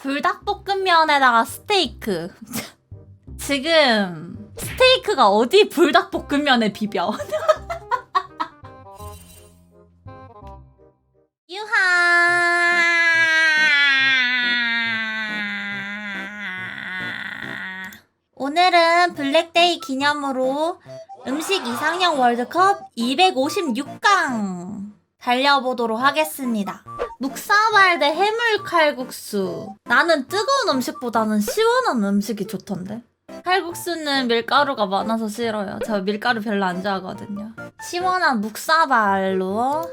불닭볶음면에다가 스테이크. 지금 스테이크가 어디 불닭볶음면에 비벼? 유하. 오늘은 블랙데이 기념으로 음식 이상형 월드컵 256강 달려보도록 하겠습니다. 묵사발 대 해물 칼국수. 나는 뜨거운 음식보다는 시원한 음식이 좋던데. 칼국수는 밀가루가 많아서 싫어요. 저 밀가루 별로 안 좋아하거든요. 시원한 묵사발로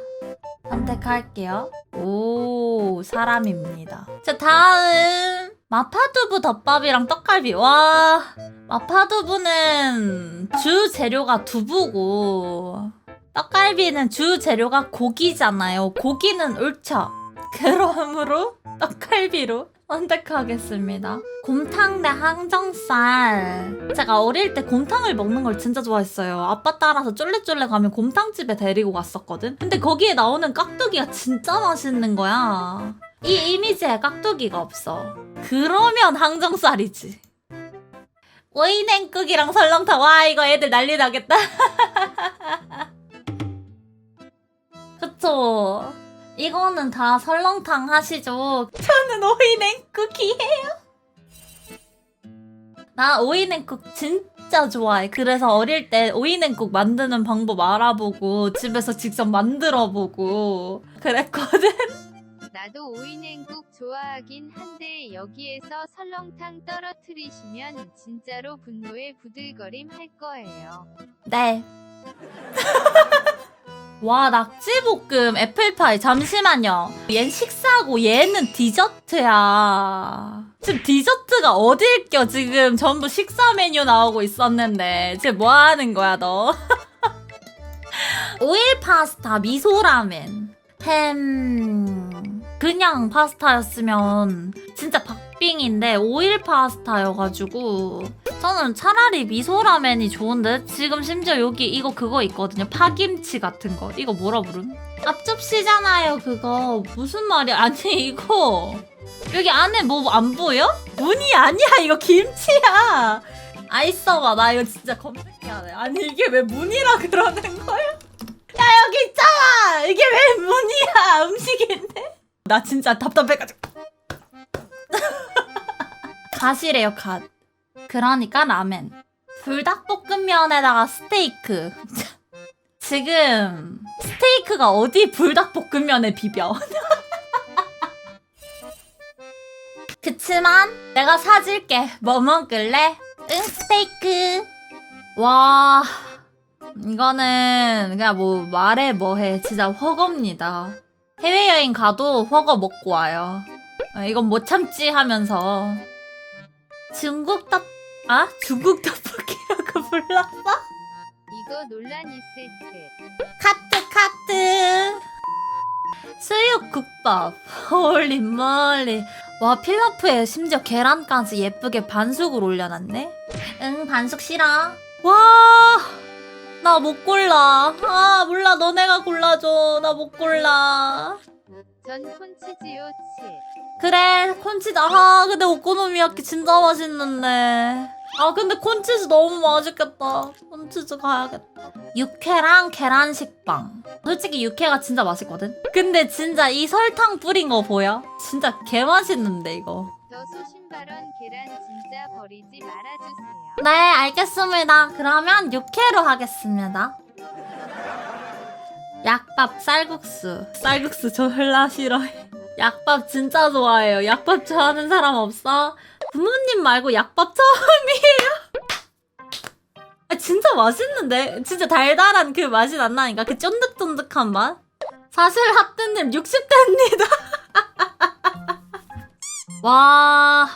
선택할게요. 오, 사람입니다. 자, 다음. 마파두부 덮밥이랑 떡갈비. 와, 마파두부는 주 재료가 두부고, 떡갈비는 주 재료가 고기잖아요. 고기는 옳죠. 그러므로 떡갈비로 선택하겠습니다. 곰탕 대 항정살. 제가 어릴 때 곰탕을 먹는 걸 진짜 좋아했어요. 아빠 따라서 쫄래쫄래 가면 곰탕집에 데리고 갔었거든. 근데 거기에 나오는 깍두기가 진짜 맛있는 거야. 이 이미지에 깍두기가 없어. 그러면 항정살이지. 오이냉국이랑 설렁탕. 와 이거 애들 난리 나겠다. 그쵸. 이거는 다 설렁탕 하시죠. 저는 오이냉국이에요. 나 오이냉국 진짜 좋아해. 그래서 어릴 때 오이냉국 만드는 방법 알아보고 집에서 직접 만들어보고 그랬거든. 나도 오이냉국 좋아하긴 한데 여기에서 설렁탕 떨어뜨리시면 진짜로 분노의 부들거림 할 거예요. 네. 와 낙지볶음 애플파이 잠시만요. 얜 식사고 얘는 디저트야. 지금 디저트가 어딜 껴 지금? 전부 식사 메뉴 나오고 있었는데. 지금 뭐 하는 거야 너? 오일 파스타 미소라멘. 햄. 그냥 파스타였으면 진짜 박 빙인데 오일 파스타여가지고 저는 차라리 미소라멘이 좋은데 지금 심지어 여기 이거 그거 있거든요. 파김치 같은 거. 이거 뭐라 부름? 앞접시잖아요 그거. 무슨 말이야? 아니 이거 여기 안에 뭐 안 보여? 무늬 아니야? 이거 김치야. 아 있어봐. 나 이거 진짜 검색해야 돼. 아니 이게 왜 무늬라 그러는 거야? 야 여기 있잖아! 이게 왜 무늬야? 음식인데? 나 진짜 답답해가지고 갓이래요 갓 그러니까 라멘. 불닭볶음면에다가 스테이크. 지금 스테이크가 어디 불닭볶음면에 비벼? 그치만 내가 사줄게. 뭐 먹을래? 응 스테이크. 와 이거는 그냥 뭐 말해 뭐해 진짜 허겁니다. 해외여행 가도 허거 먹고 와요. 아, 이건 못 참지 하면서 중국 떡, 아? 중국 떡볶이라고 불렀어? 이거 논란 있을 듯. 카트, 카트. 수육국밥. 홀리 멀리. 와, 필라프에 심지어 계란까지 예쁘게 반숙을 올려놨네? 응, 반숙 싫어. 와, 나 못 골라. 아, 몰라. 너네가 골라줘. 나 못 골라. 전 콘치즈요 치. 그래 콘치즈. 아 근데 오코노미야키 진짜 맛있는데. 아 근데 콘치즈 너무 맛있겠다. 콘치즈 가야겠다. 육회랑 계란 식빵. 솔직히 육회가 진짜 맛있거든? 근데 진짜 이 설탕 뿌린 거 보여? 진짜 개 맛있는데 이거. 저 소신 발언 계란 진짜 버리지 말아주세요. 네 알겠습니다. 그러면 육회로 하겠습니다. 약밥 쌀국수. 쌀국수 저 헬라 싫어해 약밥 진짜 좋아해요. 약밥 좋아하는 사람 없어? 부모님 말고 약밥 처음이에요. 아, 진짜 맛있는데? 진짜 달달한 그 맛이 안 나니까? 그 쫀득쫀득한 맛? 사실 핫뜨님 60대입니다. 와.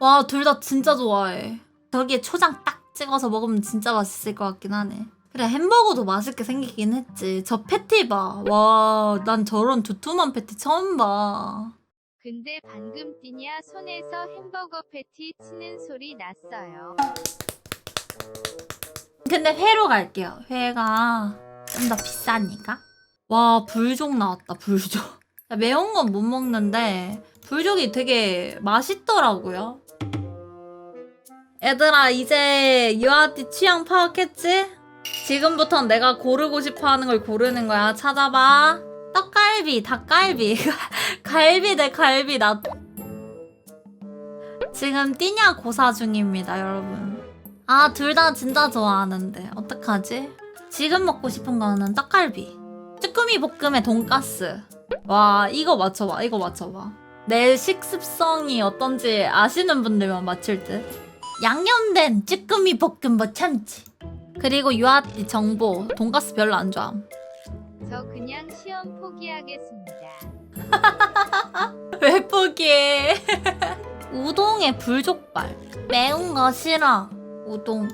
와, 둘 다 진짜 좋아해. 저기에 초장 딱 찍어서 먹으면 진짜 맛있을 것 같긴 하네. 그래, 햄버거도 맛있게 생기긴 했지. 저 패티 봐. 와, 난 저런 두툼한 패티 처음 봐. 근데 방금 띠냐 손에서 햄버거 패티 치는 소리 났어요. 근데 회로 갈게요. 회가 좀 더 비싸니까. 와, 불족 나왔다, 불족. 매운 건 못 먹는데 불족이 되게 맛있더라고요. 얘들아 이제 유아띠 취향 파악했지? 지금부턴 내가 고르고 싶어 하는 걸 고르는 거야. 찾아봐. 떡갈비, 닭갈비, 갈비 대 갈비 나. 지금 띠냐 고사 중입니다, 여러분. 아, 둘 다 진짜 좋아하는데 어떡하지? 지금 먹고 싶은 거는 떡갈비. 쭈꾸미 볶음에 돈가스. 와, 이거 맞춰봐. 이거 맞춰봐. 내 식습성이 어떤지 아시는 분들만 맞힐 듯. 양념된 쭈꾸미 볶음 뭐 참지. 그리고 유아띠 정보. 돈가스 별로 안 좋아함. 저 그냥 시험 포기하겠습니다. 왜 포기해? 우동에 불족발. 매운 거 싫어. 우동.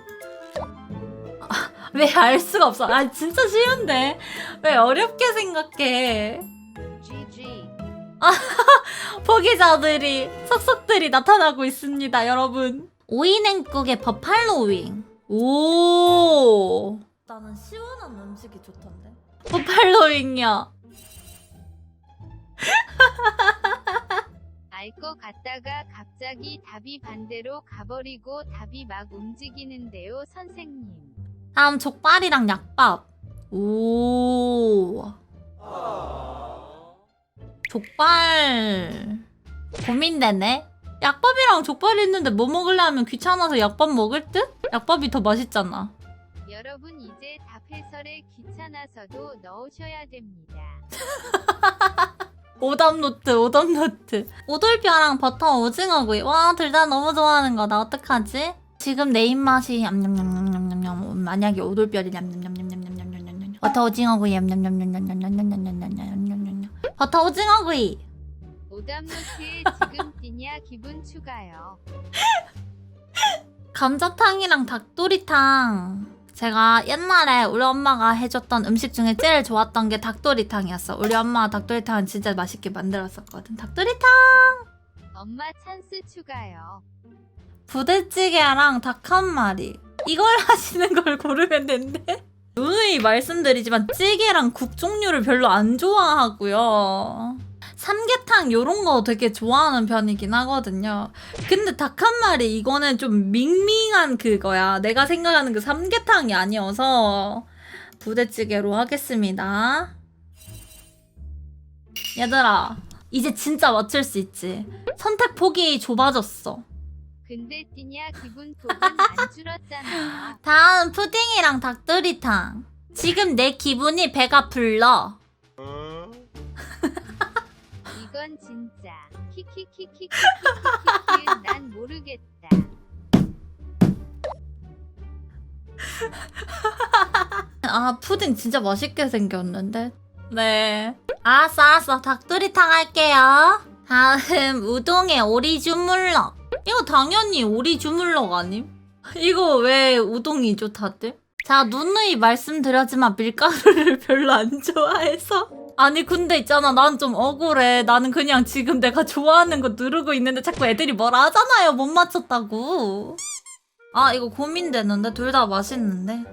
아, 왜알 수가 없어? 아 진짜 쉬운데 왜 어렵게 생각해? GG. 포기자들이 속속들이 나타나고 있습니다, 여러분. 오이냉국에 버팔로 윙. 오. 나는 시원한 음식이 좋던데. 버팔로윙이야. 알것 같다가 갑자기 답이 반대로 가버리고 답이 막 움직이는데요, 선생님. 다음 족발이랑 약밥. 오. 족발. 고민되네. 약밥이랑 족발 있는데 뭐 먹을래 하면 귀찮아서 약밥 먹을 듯? 약밥이 더 맛있잖아. 여러분 이제 답 해설에 귀찮아서도 넣으셔야 됩니다. 오답 노트, 오답 노트. 오돌뼈랑 버터 오징어구이. 와, 둘 다 너무 좋아하는 거다. 어떡하지? 지금 내 입맛이 냠냠냠냠냠냠. 만약에 오돌뼈리 냠냠냠냠냠냠냠냠냠. 버터 오징어구이 냠냠냠냠냠냠냠냠냠냠냠냠. 버터 오징어구이. 오답노트에 지금 뛰냐 기분 추가요. 감자탕이랑 닭도리탕. 제가 옛날에 우리 엄마가 해줬던 음식 중에 제일 좋았던 게 닭도리탕이었어. 우리 엄마가 닭도리탕은 진짜 맛있게 만들었었거든. 닭도리탕! 엄마 찬스 추가요. 부대찌개랑 닭 한 마리. 이걸 하시는 걸 고르면 된대. 누누이 말씀드리지만 찌개랑 국 종류를 별로 안 좋아하고요. 삼계탕 요런 거 되게 좋아하는 편이긴 하거든요. 근데 닭 한 마리 이거는 좀 밍밍한 그거야. 내가 생각하는 그 삼계탕이 아니어서 부대찌개로 하겠습니다. 얘들아, 이제 진짜 맞출 수 있지. 선택 폭이 좁아졌어. 근데 뛰냐 기분 폭은 안 줄었잖아요. 다음 푸딩이랑 닭도리탕. 지금 내 기분이 배가 불러. 이건 진짜 키키키키키키키키 난 모르겠다. 아 푸딩 진짜 맛있게 생겼는데. 네. 알았어 닭도리탕 할게요. 다음 우동에 오리 주물럭. 이거 당연히 오리 주물럭 아님? 이거 왜 우동이죠 다들? 자 누누이 말씀드렸지만 밀가루를 별로 안 좋아해서 아니 근데 있잖아 난 좀 억울해 나는 그냥 지금 내가 좋아하는 거 누르고 있는데 자꾸 애들이 뭐라 하잖아요 못 맞췄다고 아 이거 고민되는데 둘 다 맛있는데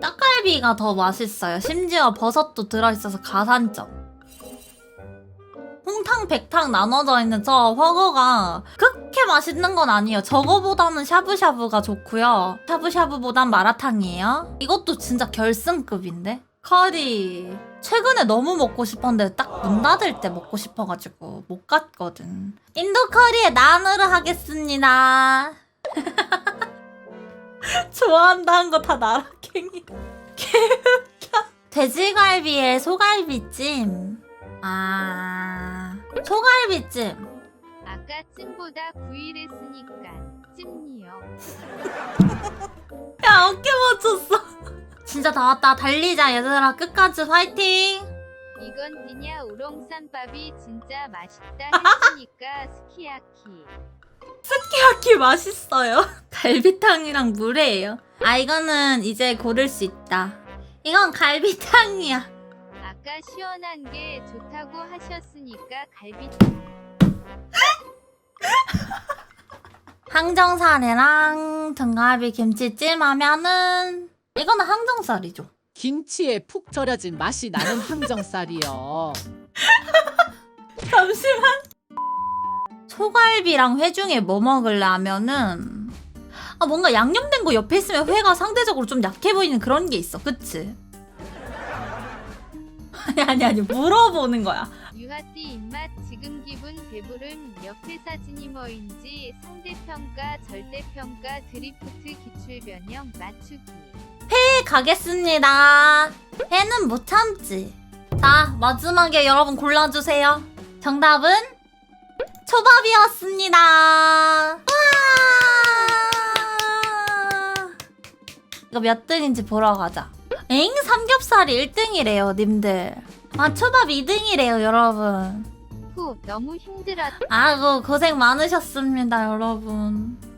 떡갈비가 더 맛있어요. 심지어 버섯도 들어있어서 가산점. 홍탕, 백탕 나눠져 있는 저 허거가 그렇게 맛있는 건 아니에요. 저거보다는 샤브샤브가 좋고요. 샤브샤브보단 마라탕이에요. 이것도 진짜 결승급인데? 커리. 최근에 너무 먹고 싶었는데 딱 문 닫을 때 먹고 싶어가지고 못 갔거든. 인도 커리에 난으로 하겠습니다. 좋아한다는 거 다 나락행이. 개웃겨. 돼지갈비에 소갈비찜. 아, 소갈비찜. 아까 찜보다 구일했으니까 찜니요. 야, 어깨 맞췄어. 진짜 다 왔다. 달리자, 얘들아. 끝까지 화이팅! 이건 뛰냐 우렁쌈밥이 진짜 맛있다 했으니까 스키야키. 스키야키 맛있어요. 갈비탕이랑 물회예요. 아, 이거는 이제 고를 수 있다. 이건 갈비탕이야. 아까 시원한 게 좋다고 하셨으니까 갈비 항정살이랑 등갈비 김치찜 하면은 이거는 항정살이죠. 김치에 푹 절여진 맛이 나는 항정살이요. 잠시만. 소갈비랑 회 중에 뭐 먹을래 하면은 아 뭔가 양념된 거 옆에 있으면 회가 상대적으로 좀 약해 보이는 그런 게 있어. 그치? 아니 아니 아니 물어보는 거야. 유하띠 입맛 지금 기분 배부름 옆에 사진이 뭐인지 상대평가 절대평가 드리프트 기출변형 맞추기 회 가겠습니다. 회는 못 참지. 자, 마지막에 여러분 골라주세요. 정답은 초밥이었습니다. 와! 이거 몇 등인지 보러 가자. 엥? 삼겹살이 1등이래요, 님들. 아, 초밥 2등이래요, 여러분. 후 너무 힘들었다 아고, 고생 많으셨습니다, 여러분.